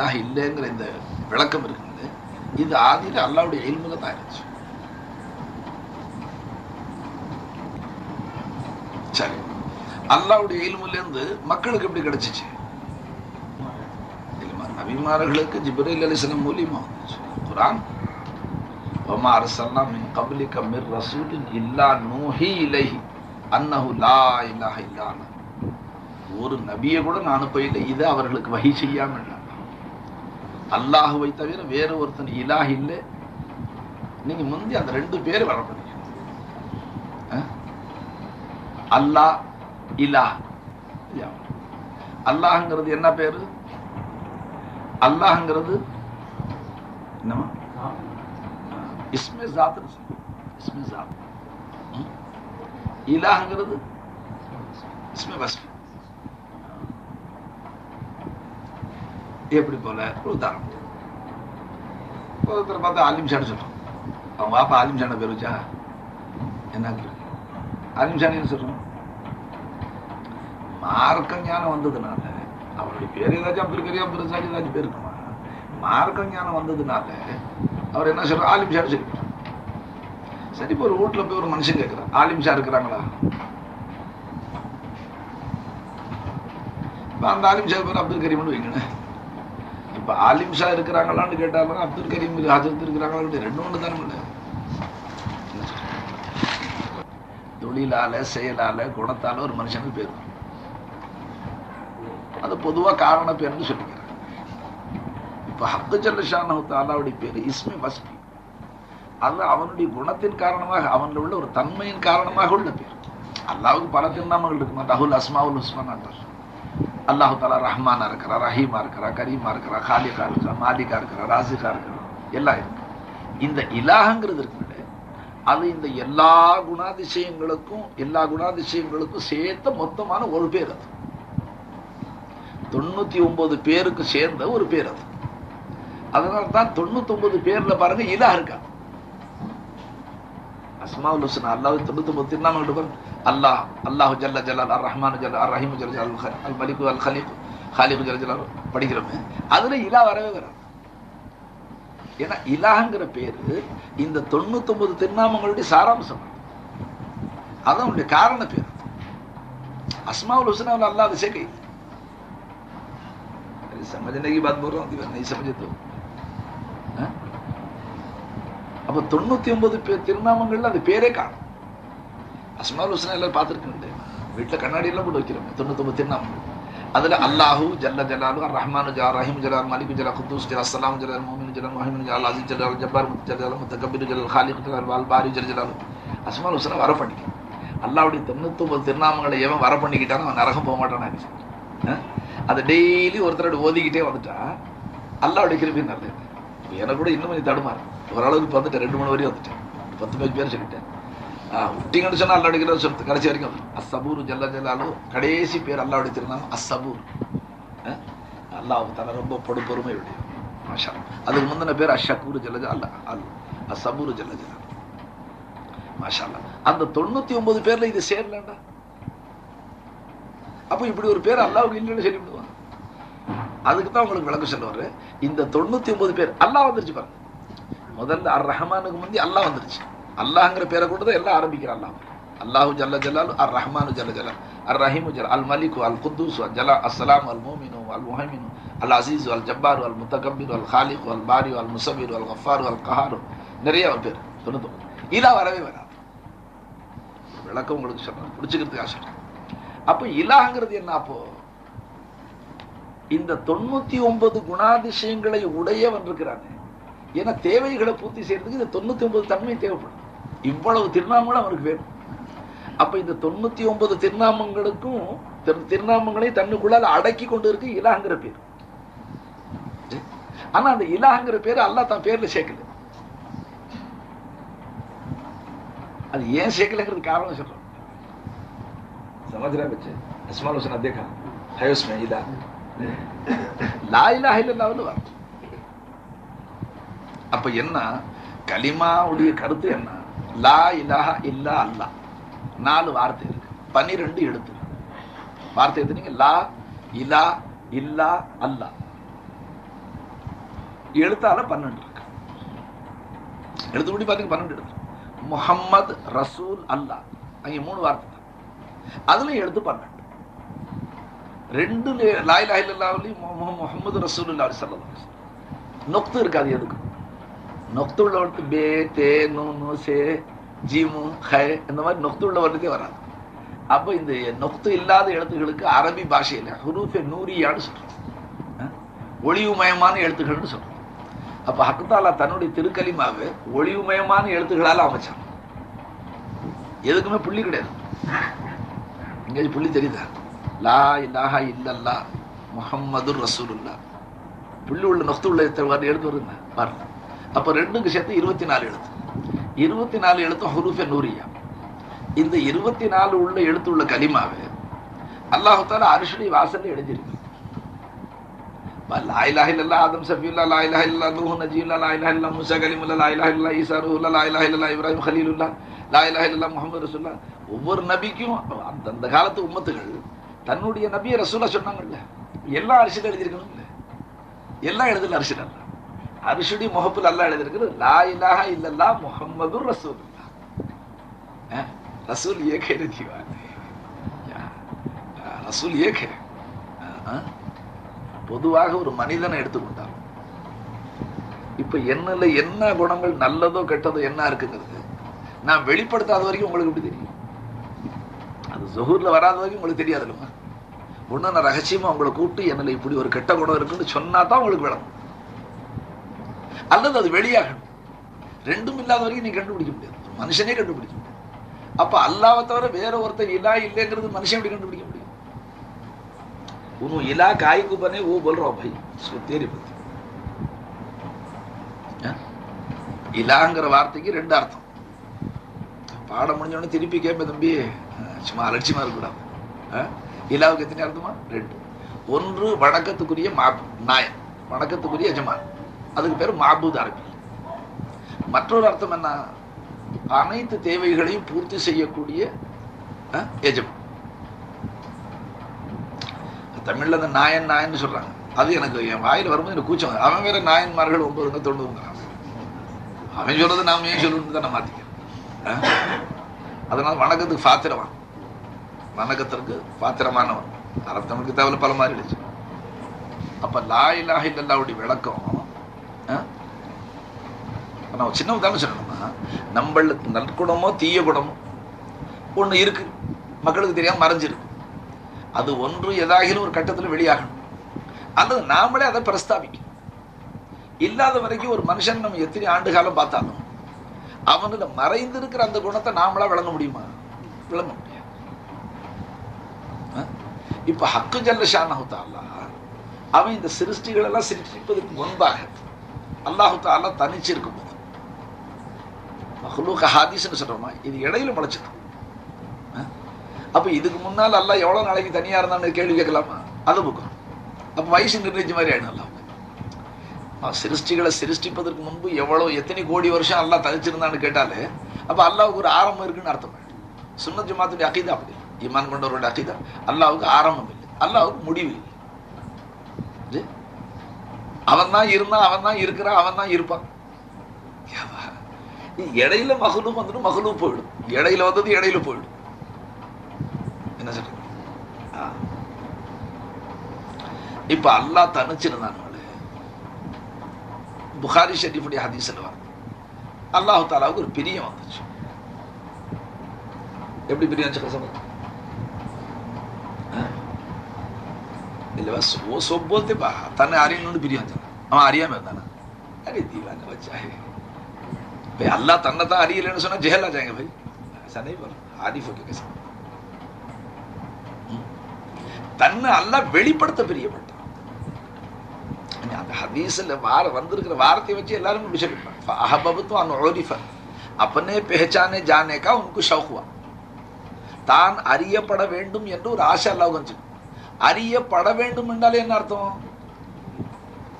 அல்லாவை தவிர வேற ஒரு இலாஹ் இல்லைங்கிற இந்த விளக்கம் இருக்குது இது ஆதியில் அல்லாவுடைய இல்முல தான் இருந்துச்சு சரி அல்லாவுடைய இல்முல இருந்து மக்களுக்கு எப்படி கிடைச்சிச்சு இல்லைம்மா நபிமார்களுக்கு ஜிப்ரீல் அலிஸ்லாம் மூலியமா வந்துச்சு குரான் وما أرسلنا من قبلك من رسول إلا نوحي إليه أنه لا إله إلا أنا ஒரு நபியை கூட நான் அனுப்பவில்லை இது அவர்களுக்கு வகை செய்யாம அல்லாஹுவை தவிர வேற ஒருத்தன் இலாஹ் இல்லை. நீங்க முந்தி அந்த ரெண்டு பேர் வரப்படுங்க அல்லாஹ் இலாஹ். அல்லாஹ்ங்கிறது என்ன பேரு? அல்லாஹ்ங்கிறது என்னமா இஸ்மே ஜாத் இஸ்மே ஜாத். இலாஹ்ங்கிறது இஸ்மே வஸ்ஃபி எப்படி போல? ஒரு உதாரணம். ஒருத்தர் பார்த்தா ஆலிம் ஷான்னு சொல்றோம் அவங்க பாப்பா ஆலிம் ஷான பேர் வச்சா என்ன ஆலிம் ஷானின்னு சொல்றோம் மார்க்க ஞானம் வந்ததுனால அவருடைய பேர் ஏதாச்சும் அப்துல் கரியா அப்துல் சாஜி ஏதாச்சும் பேர் இருக்குமா? மார்க்க ஞானம் வந்ததுனால அவர் என்ன சொல்கிறார் ஆலிம் சொல்லி சரி சரி இப்போ ஒரு வீட்டில் போய் ஒரு மனுஷன் கேட்குறான் ஆலிம் ஷா இருக்கிறாங்களா? இப்போ அந்த ஆலிம் ஷா பேர் அப்துல் கரீம்னு வைங்கண்ணே இப்ப ஆலிம் ஷா இருக்கிறாங்களான்னு கேட்டாலும் அப்துல் கரீம் ஹாஜரத் இருக்கிறாங்களா ரெண்டு ஒன்று தானே இல்லை தொழிலால செயலால குணத்தால ஒரு மனுஷனுக்கு பேர். அது பொதுவா காரண பேர்னு சொல்லிக்கிறேன் இப்ப ஹக்கு ஜல்லஷானு தாலாவுடைய பேர் இஸ்மி வஸ்பி. அது அவனுடைய குணத்தின் காரணமாக அவனில் உள்ள ஒரு தன்மையின் காரணமாக உள்ள பேர். அல்லாவுக்கு பல திருநாமங்கள் இருக்குமா? தகுல் அஸ்மாவுல் உஸ்மான் அல்லாஹு தாலா ரஹ்மானா இருக்கிறா ரஹீமா இருக்கிறா கரீமா இருக்கிறா காலிகா இருக்கிறா மாலிகா இருக்கிறா ராசிகா இருக்கிறா. எல்லாம் இருக்கு. இந்த இலாகங்கிறது இருக்குல்ல அது இந்த எல்லா குணாதிசயங்களுக்கும் எல்லா குணாதிசயங்களுக்கும் சேர்த்த மொத்தமான ஒரு பேர் அது. தொண்ணூத்தி ஒன்பது பேருக்கு சேர்ந்த ஒரு பேர் அது. அதனால தான் தொண்ணூத்தி ஒன்பது பேர்ல பாருங்க இலா இருக்காது அஸ்மாவுல் ஹுசன் அல்லாஹ் தொண்ணூத்தி ஒன்பது திருநாமங்கள் பாருங்க அல்லாஹ் அல்லாஹு ஜல்ல ஜலால் அர் ரஹ்மான் ஜல்ல அர் ரஹீம் ஜல்ல ஜலால் அல் மலிகு அல் ஹலீக் ஹாலிகு ஜல்ல ஜலால் படிக்கிறோமே அதுல இலா வரவே வராது ஏன்னா இலாங்கிற பேரு இந்த தொண்ணூத்தி ஒன்பது திருநாமங்களுடைய சாராம்சம் அதான் உங்களுடைய காரண பேர் अस्माउल हुसना वाला अल्लाह से कही अरे समझने की बात बोल रहा हूँ नहीं समझे तो அப்ப தொண்ணூத்தி ஒன்பது பேர் திருநாமங்கள்ல அது பேரே காணும். அஸ்மால் ஹுசனா எல்லாரும் பார்த்துருக்கேன் வீட்டுல கண்ணாடி எல்லாம் போட்டு வைக்கிறோம் தொண்ணூத்தி ஒன்பது திருநாமங்கள். அதுல அல்லாஹு ஜல்ல ஜலாலு ரஹ்மானு ஜா ரஹீம் ஜலால் மலிகு ஜலா குத்தூஸ் ஜலா அஸ்ஸலாம் ஜலால் மோமின் ஜலால் மஹிமின் ஜலால் அஜித் ஜலால் ஜப்பார் முத் ஜலால் முத்தகபிர் ஜலால் ஹாலிக் ஜலால் வால் பாரி ஜல். ஜலால் அஸ்மால் ஹுசனா வர பண்ணிக்க அல்லாவுடைய தொண்ணூத்தொம்பது திருநாமங்களை எவன் வர பண்ணிக்கிட்டாலும் அவன் நரகம் போக மாட்டான் அதை டெய்லி ஒருத்தரோட ஓதிக்கிட்டே வந்துட்டா அல்லாவுடைய கிருபி நல்லது. எனக்கு கூட இன்னும் கொஞ்சம் தடுமாறு. ஓரளவுக்கு வந்துட்டேன் ரெண்டு மூணு வரையும் வந்துட்டேன். பத்து பேர் பேர் சொல்லிட்டேன். விட்டீங்கன்னு சொன்னா அல்லா அடிக்கிற சொல்றது கடைசி வரைக்கும் அசபூர் ஜல்ல ஜல்லாலும் கடைசி பேர் அல்லாவுடைய அடிச்சிருந்தாலும் அசபூர் அல்லாஹ் தலை ரொம்ப பொடு பொறுமை உடைய மாஷா அதுக்கு முந்தின பேர் அஷக்கூர் ஜல்லஜா அல்ல அல் அசபூர் ஜல்ல ஜல்லா மாஷா அந்த தொண்ணூத்தி ஒன்பது பேர்ல இது சேரலண்டா? அப்போ இப்படி ஒரு பேர் அல்லாவுக்கு இல்லைன்னு சொல்லிவிடுவான். அதுக்கு தான் உங்களுக்கு விளக்கம் சொல்லுவாரு. இந்த தொண்ணூத்தி ஒன்பது பேர் அல்லாஹ் வந்துருச்சு பாருங்க. முதல்ல அர் ரஹ்மானுக்கு முந்தி அல்லாஹ் வந்துருச்சு. அல்லாஹ்ங்கிற பேரை கொண்டு தான் எல்லாம் ஆரம்பிக்கிற அல்லாஹ். அல்லாஹு ஜல்ல ஜலாலு அர் ரஹ்மானு ஜல்ல ஜலால் அர் ரஹீமு ஜல் அல் மலிக்கு அல் குத்தூஸ் அல் ஜலா அஸ்லாம் அல் மோமினு அல் முஹமினு அல் அசீஸ் அல் ஜப்பாரு அல் முத்தகபிர் அல் ஹாலிக் அல் பாரி அல் முசபிர் அல் கஃபாரு அல் கஹாரு நிறைய பேர் சொன்னதும் இலா வரவே வராது. விளக்கம் உங்களுக்கு சொல்றேன். பிடிச்சுக்கிறதுக்காக சொல்றேன். அப்போ இலாங்கிறது என்ன அப்போ? இந்த தொண்ணூத்தி ஒன்பது குணாதிசயங்களை உடையவன் இருக்கிறானே. ஏன்னா தேவைகளை பூர்த்தி செய்யறதுக்கு இந்த தொண்ணூத்தி ஒன்பது தன்மை தேவைப்படும். இவ்வளவு திருநாமங்களும் அவருக்கு வேணும். அப்ப இந்த தொண்ணூத்தி ஒன்பது திருநாமங்களுக்கும் திருநாமங்களையும் தன்னுக்குள்ளால் அடக்கி கொண்டு இருக்கு இலாங்கிற பேர். ஆனா அந்த இலாங்கிற பேர் அல்லா தன் பேர்ல சேர்க்கல. அது ஏன் சேர்க்கலங்கிறது காரணம் சொல்றோம் சமாஜரா பச்சு. அஸ்மான் ஹுசன் அத்தியகா ஹயோஸ்மே இதா லாயிலா ஹைலன்னு அப்ப என்ன? கலிமாவுடைய கருத்து என்ன? லா இலாஹ இல்லா அல்லாஹ் நாலு வார்த்தை இருக்கு. பன்னிரெண்டு எழுத்து. வார்த்தை எடுத்தீங்க லா இலா இல்லா அல்லா. எழுத்தால பன்னெண்டு இருக்கு. எழுத்துப்படி பாத்தீங்க பன்னெண்டு எழுத்து. முகம்மது ரசூல் அல்லா. அங்க மூணு வார்த்தை. தான் அதுல எழுத்து பன்னெண்டு. ரெண்டு லாய் லாய் இல்லாவிலையும் முகமது ரசூல் அல்லா சொல்லலாம் நொக்து இருக்காது எதுக்கு நொக்து பே தே நூ நூ சே ஜீமு ஹே இந்த மாதிரி நொக்து வருடத்தே வராது. அப்போ இந்த நொக்து இல்லாத எழுத்துக்களுக்கு அரபி பாஷையில் ஹுரூஃபே நூரியான்னு சொல்கிறோம் ஒளிவுமயமான எழுத்துக்கள்னு சொல்கிறோம் அப்ப ஹக்குத்தாலா தன்னுடைய திருக்கலிமாவை ஒளிவுமயமான எழுத்துக்களால் அமைச்சான் எதுக்குமே புள்ளி கிடையாது. எங்கேயாச்சும் புள்ளி தெரியுதா? லா இல்லாஹா இல்லல்லா முஹம்மது ரசூலுல்லா புள்ளி உள்ள நொக்து உள்ள எழுத்து வர எழுத்து வருங்க பாருங்க. அப்ப ரெண்டுக்கு சேர்த்து இருபத்தி நாலு எழுத்து. இருபத்தி நாலு எழுத்தும் ஹுரூஃபே நூரியா. இந்த இருபத்தி நாலு உள்ள எழுத்து உள்ள கலிமாவை அல்லாஹு தாலா அரிசுடைய வாசல்ல எழுதியிருக்கு. லா ஆதம் சஃபியுல்லா லா இலாஹ இல்லல்லாஹ் நூஹ் நஜீயுல்லா லா இலாஹ இல்லல்லாஹ் மூசா ஈசா ரூஹுல்லா லா இப்ராஹிம் கலீலுல்லா லா இலாஹ ரசுல்லா ஒவ்வொரு நபிக்கும் அந்தந்த காலத்து உம்மத்துகள் தன்னுடைய நபியை ரசூலா சொன்னாங்கல்ல. எல்லா அரிசியில் எழுதியிருக்கணும்ல. எல்லாம் எழுதல அரிசில் அல்ல அரிசுடி முகப்பில் அல்லா எழுதிருக்கிறது லா இலாக இல்லல்லா முகம்மது ரசூல் ரசூல் ஏக எழுதிவார் ரசூல் ஏக பொதுவாக ஒரு மனிதனை எடுத்துக்கொண்டார் இப்ப என்னல என்ன குணங்கள் நல்லதோ கெட்டதோ என்ன இருக்குங்கிறது நான் வெளிப்படுத்தாத வரைக்கும் உங்களுக்கு எப்படி தெரியும்? அது ஜொஹூர்ல வராத வரைக்கும் உங்களுக்கு தெரியாதுல்லம்மா ஒண்ணு நான் ரகசியமா உங்களை கூப்பிட்டு என்னல இப்படி ஒரு கெட்ட குணம் இருக்குன்னு சொன்னா தான் உங்களுக்கு விளங்கும். அல்லது அது வெளியாகணும் ரெண்டும் இல்லாத வரைக்கும் நீ கண்டுபிடிக்க முடியாது. மனுஷனே கண்டுபிடிக்க முடியாது. அப்ப அல்லாவை தவிர வேற ஒருத்தர் இலா இல்லைங்கிறது மனுஷன் எப்படி கண்டுபிடிக்க முடியும்? உன் இலா காய்க்கு பண்ணே ஓ போல்றோம் பை. தேரி பத்தி இலாங்கிற வார்த்தைக்கு ரெண்டு அர்த்தம். பாடம் முடிஞ்சோடனே திருப்பி கேட்பேன் தம்பி. சும்மா அலட்சியமா இருக்கக்கூடாது. இலாவுக்கு எத்தனை அர்த்தமா? ரெண்டு. ஒன்று வணக்கத்துக்குரிய மா நாயன் வணக்கத்துக்குரிய எஜமான். அதுக்கு பேர் மாபூத் அரபி. மற்றொரு அர்த்தம் என்ன? அனைத்து தேவைகளையும் பூர்த்தி செய்யக்கூடிய எஜமான் தமிழ்ல அந்த நாயன் நாயன் சொல்றாங்க. அது எனக்கு என் வாயில் வரும்போது எனக்கு கூச்சம் அவன் வேற நாயன்மார்கள் ஒன்பதுங்க தொண்ணூறுங்கிறான் அவன் சொல்றது நாம ஏன் சொல்லணும்னு தான் நான் மாத்திக்கிறேன் அதனால வணக்கத்துக்கு பாத்திரவான். வணக்கத்திற்கு பாத்திரமானவன். அரபு தமிழுக்கு தவிர பல மாதிரி அப்ப லா இலாஹ இல்லல்லாவுடைய விளக்கம் நான் சின்ன உதாரணம் சொல்லணும்னா நம்மள நற்குணமோ தீய குணமோ? ஒண்ணு இருக்கு. மக்களுக்கு தெரியாம மறைஞ்சிருக்கு. அது ஒன்று எதாகிலும் ஒரு கட்டத்தில் வெளியாகணும். அல்லது நாமளே அதை பிரஸ்தாபிக்கணும். இல்லாத வரைக்கும் ஒரு மனுஷன் நம்ம எத்தனை ஆண்டு காலம் பார்த்தாலும் அவனுல மறைந்திருக்கிற அந்த குணத்தை நாமளா விளங்க முடியுமா? விளங்க முடியாது. அஹ்? இப்ப ஹக்கு ஜல்ல ஷானஹு அவன் இந்த சிருஷ்டிகள் எல்லாம் சிருஷ்டிப்பதற்கு முன்பாக அல்லாஹு தாலா தனிச்சு இருக்கும் போது. மஹ்லூக் ஹாதிஸ்னு சொல்கிறோமா இது இடையில முளைச்சது. அப்போ அப்ப இதுக்கு முன்னால் அல்லாஹ் எவ்வளவு நாளைக்கு தனியா இருந்தான்னு கேள்வி கேட்கலாமா? அது புக்கம். அப்போ வயசு நிர்ணயிச்ச மாதிரி ஆயிடும் அல்ல சிருஷ்டிகளை சிருஷ்டிப்பதற்கு முன்பு எவ்வளவு எத்தனை கோடி வருஷம் அல்லாஹ் தனிச்சிருந்தான்னு கேட்டாலே அப்போ அல்லாவுக்கு ஒரு ஆரம்பம் இருக்குன்னு அர்த்தம். சுன்ன ஜமாத்துடைய அகீதா அப்படி. ஈமான் கொண்டவருடைய அகிதா. அல்லாவுக்கு ஆரம்பம் இல்லை. அல்லாவுக்கு முடிவு இல்லை. அவன் தான் இருந்தான் அவன் தான் இருக்கிறான் அவன் தான் இருப்பான் இடையில மகளும் வந்துடும் மகளும் போயிடும். இடையில வந்தது இடையில போயிடும். என்ன சொல்ற இப்ப அல்லாஹ் தனிச்சிருந்தான் புகாரி ஷெரீஃபுடைய ஹதீஸ் வரும் அல்லாஹு தாலாவுக்கு ஒரு பிரியம் வந்துச்சு. எப்படி பிரியம் வந்துச்சு சொல்லுங்க இல்லவா वो सब बोलते बा तने அறியணும்னு பிரியம் வந்துச்சு அவன் அறியாம இருந்தானா अरे दीवाना बच्चा है भाई अल्लाह तन्ने தான் அறியலன்னு சொன்னா ஜெஹல் आ जाएंगे भाई ऐसा नहीं बोल आदिफ के कैसे தன்னை அல்லாஹ் வெளிப்படுத்த பிரியப்பட்டான் இனி அந்த ஹதீஸ்ல வார வந்திருக்கிற வார்த்தையை வச்சு எல்லாரும் இப்படி சொல்லிருப்பாங்க அஹபபத்து அன் உரிஃப अपने पहचाने जाने का उनको शौक हुआ தான் அறியப்பட வேண்டும் என்று ஒரு ஆசை அல்லாஹ் வந்து அறியப்பட வேண்டும் என்றாலே என்ன அர்த்தம்?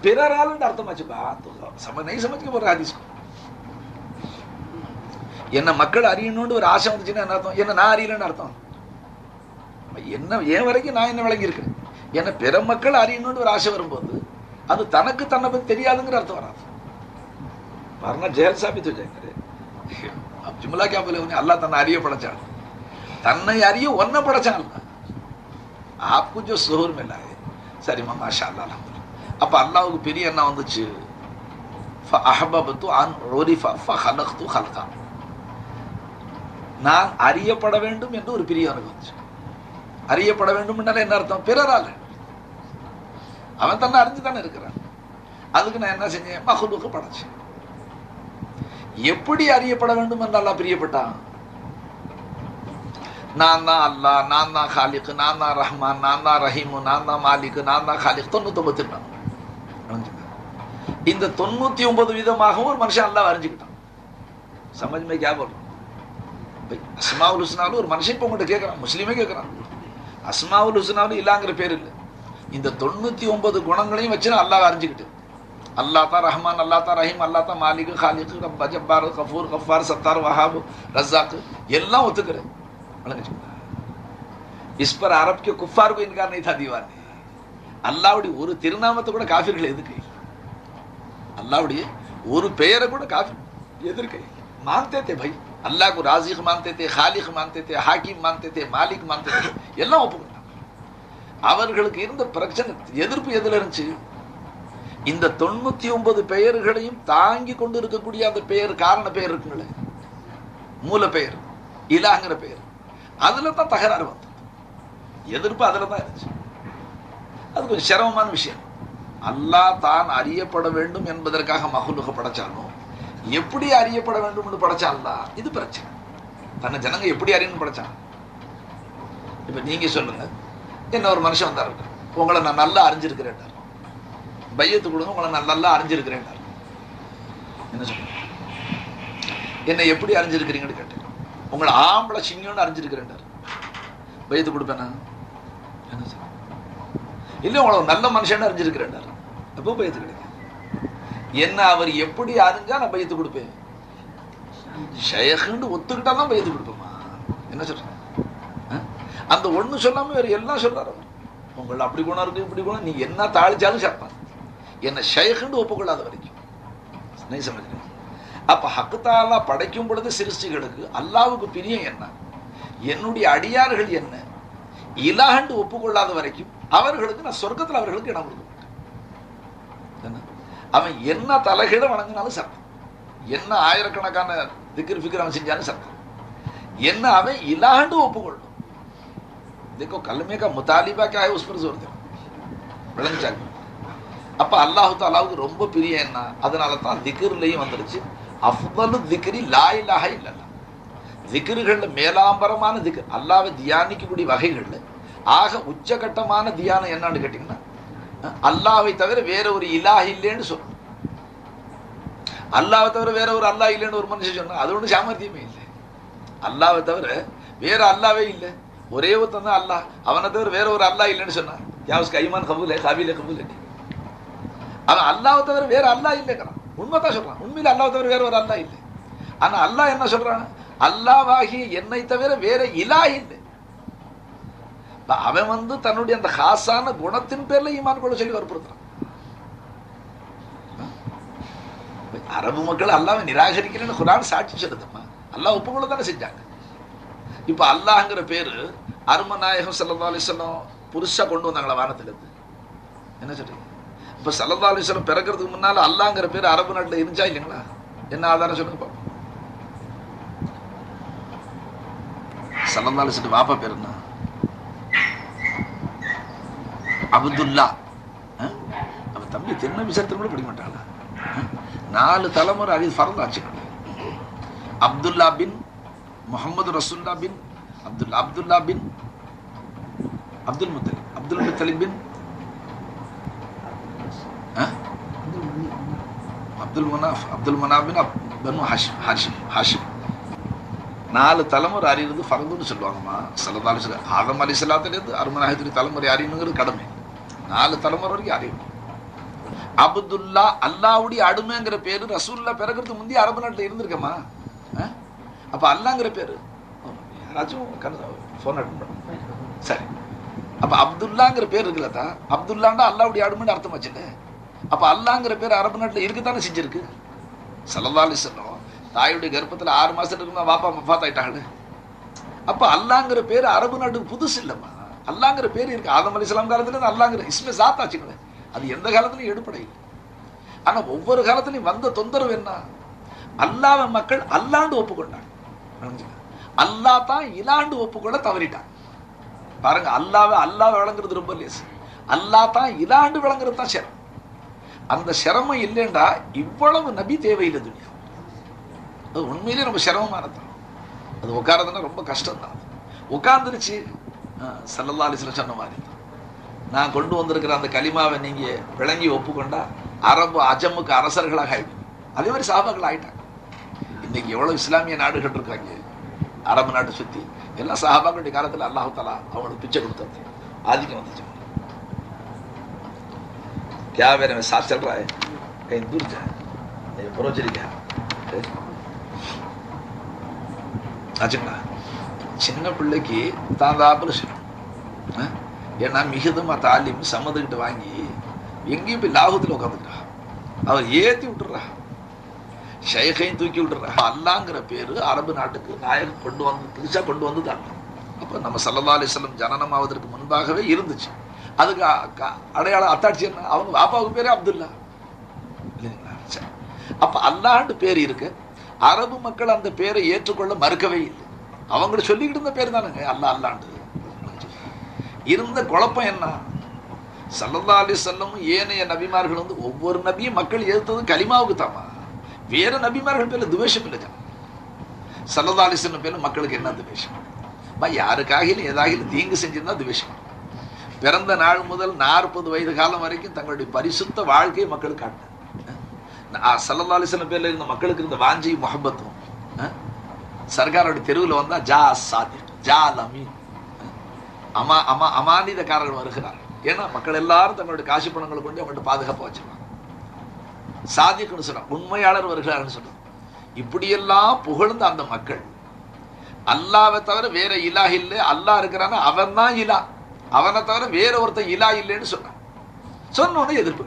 பிறரால் அர்த்தமாச்சுப்பா சம நெய் சமைச்சுக்க போற ஹதீஸ்க்கு என்ன மக்கள் அறியணும்னு ஒரு ஆசை வந்துச்சுன்னா என்ன அர்த்தம்? என்ன நான் அறியலன்னு அர்த்தம்? என்ன ஏன் வரைக்கும் நான் என்ன விளங்கியிருக்கேன் ஏன்னா பிற மக்கள் அறியணும்னு ஒரு ஆசை வரும்போது அது தனக்கு தன்னை பற்றி தெரியாதுங்கிற அர்த்தம் வராது. பாருங்க ஜெயல் சாபித்து வச்சாங்க ஜிம்லா கேப்பில் அல்லா தன்னை அறிய படைச்சான் தன்னை அறிய ஒன்ன படைச்சான் आप கொஞ்சம் சோர் மில்லா சரிம்மா மாஷா அல்லா அலமதுல்லா அப்போ அல்லாவுக்கு பெரிய என்ன வந்துச்சு அஹபபத்து அன் ஒரிஃபா ஹலக்து ஹல்கா நான் அறியப்பட வேண்டும் என்று ஒரு பிரியம் வந்துச்சு அறியப்பட வேண்டும்னால என்ன அர்த்தம் பிறரால் அவன் தன்னை அறிஞ்சு தானே இருக்கிறான் அதுக்கு நான் என்ன செஞ்சேன்? மகளுக்கு படைச்சேன்। எப்படி அறியப்பட வேண்டும் என்று நல்லா பிரியப்பட்டான்? நான் தான் அல்லா நான் தான் ஹாலிக்கு நான் தான் ரஹ்மான் நான் தான் ரஹீமு நான் தான் மாலிக்கு நான் தான் ஹாலிக் தொண்ணூத்தொம்பத்தி ரெண்டாம் இந்த தொண்ணூத்தி ஒன்பது விதமாகவும் ஒரு மனுஷன் அல்லா அறிஞ்சுக்கிட்டான். சமஜ்மே கேபல் அஸ்மாவுல் ஹுஸ்னாலும் ஒரு மனுஷன் இப்போ உங்கள்கிட்ட கேட்குறான் முஸ்லீமே கேட்குறான். அஸ்மாவுல் ஹுஸ்னாலும் இல்லாங்கிற பேர் இல்லை. இந்த தொண்ணூற்றி ஒன்பது குணங்களையும் வச்சு நான் அல்லாஹ் அறிஞ்சுக்கிட்டு. அல்லா தான் ரஹ்மான் அல்லா தான் ரஹீம் அல்லா தான் மாலிக் ஹாலிக் ரப்பா ஜப்பார் கஃபூர் கஃபார் சத்தார் வஹாபு ரஸாக்கு எல்லாம் ஒத்துக்கிறேன். வணக்கம் इस पर अरब के कुफ्फार को इनकार नहीं था दीवाने அல்லாவுடைய ஒரு திருநாமத்தை கூட காஃபிர்கள் எதுக்கு அல்லாவுடைய ஒரு பெயரை கூட காஃபி எதிர்க்க मानते थे भाई अल्लाह को राजिक मानते थे खालिक मानते थे हाकिम मानते थे मालिक मानते थे எல்லாம் ஒப்புக்கிட்டாங்க அவர்களுக்கு இருந்த பிரச்சனை எதிர்ப்பு எதுல இருந்துச்சு இந்த தொண்ணூத்தி ஒன்பது பெயர்களையும் தாங்கி கொண்டு இருக்கக்கூடிய அந்த பெயர் காரண பெயர் இருக்குங்களே மூல பெயர் இலாங்கிற பெயர் அதுல தான் தகராறு வந்து எதிர்ப்பு அதுல தான் இருந்துச்சு. அது கொஞ்சம் சிரமமான விஷயம். அல்லாஹ் தான் அறியப்பட வேண்டும் என்பதற்காக மகுலுக படைச்சாலும் எப்படி அறியப்பட வேண்டும் என்று படைச்சான் இது பிரச்சனை. தன்னை ஜனங்க எப்படி அறியணும் படைச்சான்? இப்ப நீங்க சொல்லுங்க. என்ன ஒரு மனுஷன் வந்தார் உங்களை நான் நல்லா அறிஞ்சிருக்கிறேன் பையத்து கொடுங்க உங்களை நான் நல்லா அறிஞ்சிருக்கிறேன் என்ன சொல்லுங்க என்னை எப்படி அறிஞ்சிருக்கிறீங்கன்னு கேட்டேன். உங்களை ஆம்பளை சிங்கம்னு அறிஞ்சிருக்கிறேன் பையத்து கொடுப்பேனா? என்ன சொல்ல இல்லை உங்களை நல்ல மனுஷன் அறிஞ்சிருக்கிறேன் அப்போ பயத்து கிடைக்கும்? என்ன அவர் எப்படி அறிஞ்சா நான் பயத்து கொடுப்பேன்? ஷேഖுன்னு ஒத்துக்கிட்டா தான் பயத்து கொடுப்போமா என்ன சொல்றேன் அந்த ஒண்ணு சொல்லாம வேற எல்லாம் சொல்றாரு அவர். உங்களை அப்படி குணம் இருக்கு இப்படி குணம் நீ என்ன தாளிச்சாலும் சேர்ப்பான் என்ன ஷேഖுன்னு ஒப்புக்கொள்ளாத வரைக்கும். நீ சமைக்கிறேன் அப்ப ஹக்குத்தாலா படைக்கும் பொழுது சிருஷ்டிகளுக்கு அல்லாவுக்கு பிரியம் என்ன என்னுடைய அடியார்கள் என்ன இலாகண்டு ஒப்புக்கொள்ளாத வரைக்கும் அவர்களுக்கு நான் சொர்க்கத்தில் அவர்களுக்கு இடம் கொடுக்க மாட்டேன் என்ன? அவன் என்ன தலைகீழ வணங்கினாலும் சத்தம் என்ன ஆயிரக்கணக்கான திக்கிர் ஃபிக்கர் அவன் செஞ்சாலும் சத்தம் என்ன அவன் இலாகண்டு ஒப்புக்கொள்ளும் देखो कलमे का मुतालिबा क्या है उस पर जोर दे விளங்கிச்சாங்க அப்ப அல்லாஹு தாலாவுக்கு ரொம்ப பிரிய என்ன? அதனால தான் திக்ர்லையும் வந்துருச்சு. அஃபலு திக்ரி லா இல்லைல்ல. இல்லல்லா மேலாம்பரமான திக்ர். அல்லாவை தியானிக்கக்கூடிய வகைகள்ல ஆக உச்சகட்டமான தியானம் என்னன்னு கேட்டிங்கன்னா அல்லாவை தவிர வேற ஒரு இலாஹ் இல்லைன்னு சொல்லணும் அல்லாவை தவிர வேற ஒரு அல்லாஹ் இல்லைன்னு ஒரு மனுஷன் சொன்னா அது ஒன்றும் சாமர்த்தியமே இல்லை. அல்லாவை தவிர வேற அல்லாவே இல்லை. ஒரே ஒருத்தன் தான் அல்லாஹ். அவனை தவிர வேற ஒரு அல்லாஹ் இல்லைன்னு சொன்னான் யாவுஸ்க்கு ஐமான் கபூல் காபில கபூல் அவன் அல்லாவை தவிர வேற அல்லாஹ் இல்லைங்கிறான் உண்மைதான் சொல்றான். உண்மையில் அல்லாவை தவிர வேற ஒரு அல்லாஹ் இல்லை. ஆனா அல்லாஹ் என்ன சொல்றான்? அல்லாவாகி என்னை தவிர வேற இலா இல்லை. அவன் வந்து தன்னுடைய அந்த ஹாசான குணத்தின் பேர்ல ஈமான் கொள்ள சொல்லி வற்புறுத்துறான். அரபு மக்கள் அல்லாவை நிராகரிக்கிறேன்னு குரான் சாட்சி சொல்லுதம்மா. அல்லாஹ் ஒப்புக்கொள்ள தானே செஞ்சாங்க. இப்ப அல்லாஹ்ங்கிற பேரு அருமநாயகம் சல்லா அலிஸ்லாம் புருஷா கொண்டு வந்தாங்களா வானத்திலிருந்து? என்ன சொல்றீங்க? இப்ப சல்லா அலிஸ்லாம் பிறக்கிறதுக்கு முன்னால அல்லாங்கிற பேர் அரபு நாட்டில் இருந்துச்சா இல்லைங்களா? என்ன ஆதாரம் சொல்லுங்க பாப்போம். சல்லா அலிஸ்லாம் வாப்பா பேர் என்ன? அப்துல்லா. அஹ்? அவ தம்பி திருநபி சரித்திரம் கூட படிக்க மாட்டாளா? நாலு தலைமுறை அது ஃபரதாச்சு அப்துல்லா பின் முகமது ரசுல்லா பின் அப்துல்லா அப்துல்லா பின் அப்துல் முத்தலிப் அப்துல் முத்தலிப் பின் அப்துல் முனாஃப் அப்துல் முனாஃபின் அப்- பனு ஹாஷிம் ஹாஷிம் ஹாஷிம். நாலு தலைமுறை அறிகிறது ஃபரதுன்னு சொல்லுவாங்கம்மா. சல்லா அலி ஆதம் அலி சலாத்துலேருந்து தலைமுறை அறியணுங்கிறது கடமை. நாலு தலைமுறை வரைக்கும் அறியும் அப்துல்லா அல்லாவுடைய அடிமைங்கிற பேரு ரசூல்லா பிறக்கிறதுக்கு முந்தைய அரபு நாட்டில் இருந்திருக்கம்மா. அப்போ அல்லாங்கிற பேரு. யாராச்சும் ஃபோன் அட்டன் சரி. அப்போ அப்துல்லாங்கிற பேர் இருக்குல்லதா அப்துல்லாண்டா அல்லாவுடைய ஆடுமென்னு அர்த்தம் வச்சுல அப்ப அல்லாங்கிற பேர் அரபு நாட்டுல இருக்கத்தானே செஞ்சிருக்கு? சல்லல்லா அலிஸ்லாம் தாயுடைய கர்ப்பத்துல ஆறு மாசத்துக்கு இருக்குமா வாப்பா மஃபாத் ஆயிட்டாங்க அப்ப அல்லாங்கிற பேர் அரபு நாட்டுக்கு புதுசு இல்லம்மா. அல்லாங்கிற பேர் இருக்கு. ஆதம் அலிஸ்லாம் காலத்துல இருந்து அல்லாங்கிற இஸ்மே சாத்தாச்சுங்களேன் அது எந்த காலத்துலயும் எடுப்படை இல்லை. ஆனா ஒவ்வொரு காலத்துலயும் வந்த தொந்தரவு என்ன? அல்லாஹ்வை மக்கள் அல்லாண்டு ஒப்புக்கொண்டாங்க. அல்லா தான் இலாண்டு ஒப்புக்கொள்ள தவறிட்டாங்க. பாருங்க அல்லாவை அல்லாவை விளங்குறது ரொம்ப லேசு. அல்லா தான் இலாண்டு விளங்குறது தான் சரி அந்த சிரமம் இல்லைண்டா இவ்வளவு நபி தேவையில்லை துணியா அது உண்மையிலே ரொம்ப சிரமமானது. அது உட்காரதுன்னா ரொம்ப கஷ்டம் தான் உட்காந்துருச்சு சல்லல்லா அலிஸ்ல சொன்ன மாதிரி. தான். நான் கொண்டு வந்திருக்கிற அந்த கலிமாவை நீங்க விளங்கி ஒப்புக்கொண்டா அரபு அஜமுக்கு அரசர்களாக ஆயிடும் அதே மாதிரி சாபாக்கள் ஆயிட்டாங்க. இன்னைக்கு எவ்வளவு இஸ்லாமிய நாடுகள் இருக்காங்க. அரபு நாட்டை சுற்றி எல்லாம் சஹாபாக்களுடைய காலத்தில் அல்லாஹு தாலா அவங்களுக்கு பிச்சை கொடுத்தது. ஆதிக்கம் வந்துச்சு. क्या मेरे में साथ चल रहा है कहीं दूर जाए ये प्रोजरी क्या ஆச்சுங்களா சின்ன பிள்ளைக்கு தாந்தாப்புல சொல்லணும் ஆ? ஏன்னா மிகுதமா தாலிம் சம்மதுகிட்ட வாங்கி எங்கேயும் போய் லாபத்தில் உட்காந்துக்கிறா அவர் ஏத்தி விட்டுறா ஷைகையும் தூக்கி விட்டுறா அல்லாங்கிற பேரு அரபு நாட்டுக்கு நாயகம் கொண்டு வந்து புதுசா கொண்டு வந்து தான் அப்போ நம்ம சல்லல்லா அலிஸ்லம் ஜனனமாவதற்கு முன்பாகவே இருந்துச்சு அதுக்கு அடையாளம் அத்தாட்சி என்ன? அவங்க பாப்பாவுக்கு பேரே அப்துல்லா. இல்லைங்களா? அப்ப அல்லாண்டு பேர் இருக்கு. அரபு மக்கள் அந்த பேரை ஏற்றுக்கொள்ள மறுக்கவே இல்லை. அவங்கள சொல்லிக்கிட்டு இருந்த பேர் தானுங்க அல்லா அல்லாண்டு. இருந்த குழப்பம் என்ன? சல்லல்லா அலி செல்லமும் ஏனைய நபிமார்கள் வந்து ஒவ்வொரு நபியும் மக்கள் எதிர்த்தது கலிமாவுக்கு தாமா? வேற நபிமார்கள் பேர்ல துவேஷம் இல்லை ஜனம். சல்லல்லா அலி பேர்ல மக்களுக்கு என்ன துவேஷம்? யாருக்காகிலும் ஏதாகிலும் தீங்கு செஞ்சிருந்தா துவேஷம். பிறந்த நாள் முதல் நாற்பது வயது காலம் வரைக்கும் தங்களுடைய பரிசுத்த வாழ்க்கையை மக்களுக்கு காட்டினார். சல்லல்லா அலிஸ்லம் பேர்ல இருந்த மக்களுக்கு இருந்த வாஞ்சி முகப்பத்தும் சர்க்காரோட தெருவில் வந்தா ஜா சாதி ஜா அமீன் அமா அமா அமானிதக்காரர்கள் வருகிறார். ஏன்னா மக்கள் எல்லாரும் தங்களுடைய காசு பணங்களை கொண்டு அவங்கள்ட்ட பாதுகாப்பாக வச்சிருவாங்க சாதிக்குன்னு சொன்னா உண்மையாளர் வருகிறார்னு சொன்னார் இப்படியெல்லாம் புகழ்ந்த அந்த மக்கள் அல்லாவை தவிர வேற இலா இல்லை அல்லாஹ் இருக்கிறான்னா அவன் தான் இலா அவனை தவிர வேற ஒருத்தன் இலா இல்லைன்னு சொன்னான். சொன்ன எதிர்ப்பு